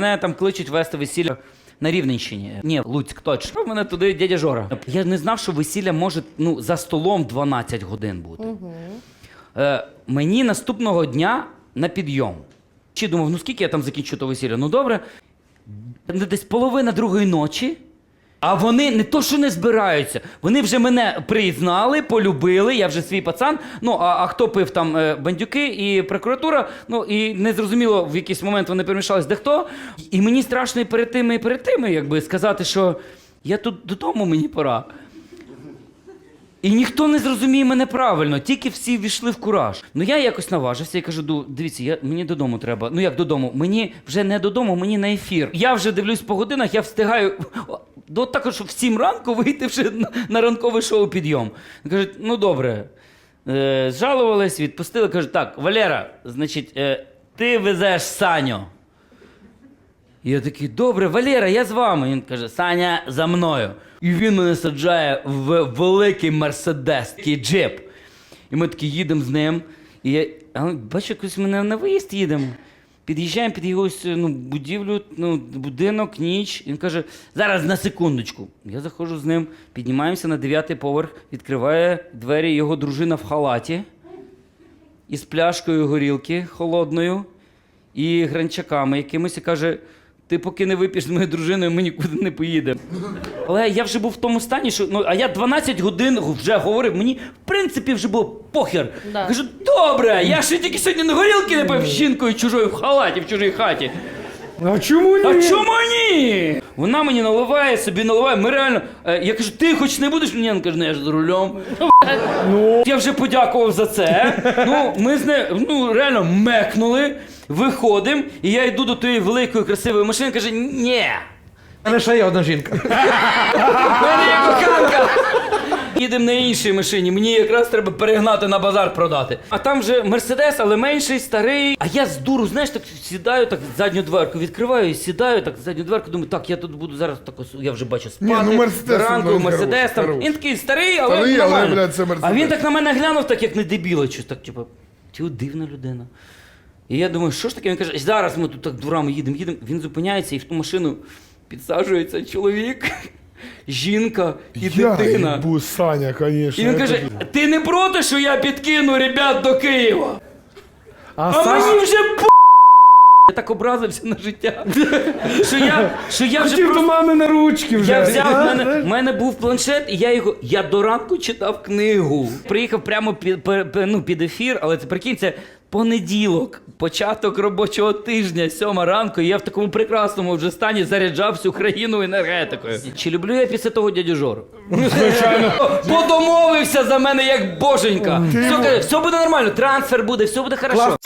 Мене там кличуть вести весілля на Рівненщині. Ні, Луцьк, точно. Мене туди дядя Жора. Я не знав, що весілля може ну, за столом 12 годин бути. Е, мені наступного дня на підйом. Чи думав, ну скільки я там закінчу то весілля? Ну добре. Десь половина другої ночі. А вони не то, що не збираються, вони вже мене признали, полюбили, я вже свій пацан. Ну, а, а хто пив там е, бандюки і прокуратура, ну і незрозуміло, в якийсь момент вони перемішались де хто. І мені страшно і перед тими, і перед тими, якби сказати, що я тут додому мені пора. І ніхто не зрозуміє мене правильно, тільки всі ввійшли в кураж. Ну я якось наважився і кажу: дивіться, я, мені додому треба. Ну як додому? Мені вже не додому, мені на ефір. Я вже дивлюсь по годинах, я встигаю до також щоб в 7 ранку вийти вже на, на ранкове шоу підйом. Кажуть, ну добре. Е, зжалувались, відпустили, кажуть, так, Валера, значить, е, ти везеш Саню. Я такий, добре, Валера, я з вами. Він каже, Саня, за мною. І він мене саджає в великий мерседес, такий джип. І ми такі їдемо з ним. І я, бачу, якось ми на, на виїзд їдемо. Під'їжджаємо під якусь ну, будівлю, ну, будинок, ніч. Він каже, зараз на секундочку. Я заходжу з ним, піднімаємося на дев'ятий поверх, відкриває двері його дружина в халаті із пляшкою горілки холодною і гранчаками якимось і каже: ти поки не вип'єш з моєю дружиною, ми нікуди не поїдемо. Але я вже був в тому стані, що ну, а я 12 годин вже говорив, мені в принципі вже було похер. Да. Кажу, добре, я ще тільки сьогодні на горілки не пив з жінкою чужою в халаті, в чужій хаті. А чому ні? А чому ні? Вона мені наливає, собі наливає. Ми реально. е, я кажу, ти хоч не будеш? Ні, він каже, ну я ж за рулем. Ну, Я вже подякував за це. Ну, ми з нею ну, реально мекнули, виходимо, і я йду до тієї великої красивої машини, каже, ні. мене ще є одна жінка. в мене є коханка. Їдемо на іншій машині, мені якраз треба перегнати на базар продати. А там вже мерседес, але менший, старий. А я з дуру, знаєш, так сідаю, так задню дверку відкриваю і сідаю, так задню дверку, думаю, так, я тут буду зараз так ось, я вже бачу спати. Ні, ну, Мерседес, ранку, ну, мерседес там. хорош. Він такий старий, але Старий, але, нормально. блядь, це А він так на мене глянув, так як не дебіло, щось так, типу, ти дивна людина. І я думаю, що ж таке? Він каже, зараз ми тут так дурами їдемо, їдемо. Він зупиняється і в ту машину підсаджується чоловік, жінка і Я дитина. їбу, Саня, звісно. І він каже: ти не проти, що я підкину ребят до Києва? А, А Саш... мені вже по. Так образився на життя. Що я, що я вже Хотів просто... до мами на ручки вже. Я взяв, в мене, в мене був планшет, і я його. Я до ранку читав книгу. Приїхав прямо під, пе- пе- ну, під ефір, але це прикинь, це понеділок, початок робочого тижня, сьома ранку, і я в такому прекрасному вже стані заряджав всю країну енергетикою. Чи люблю я після того дядю Жору? Звичайно. Подомовився за мене як боженька. Все, каже, все буде нормально, трансфер буде, все буде хорошо.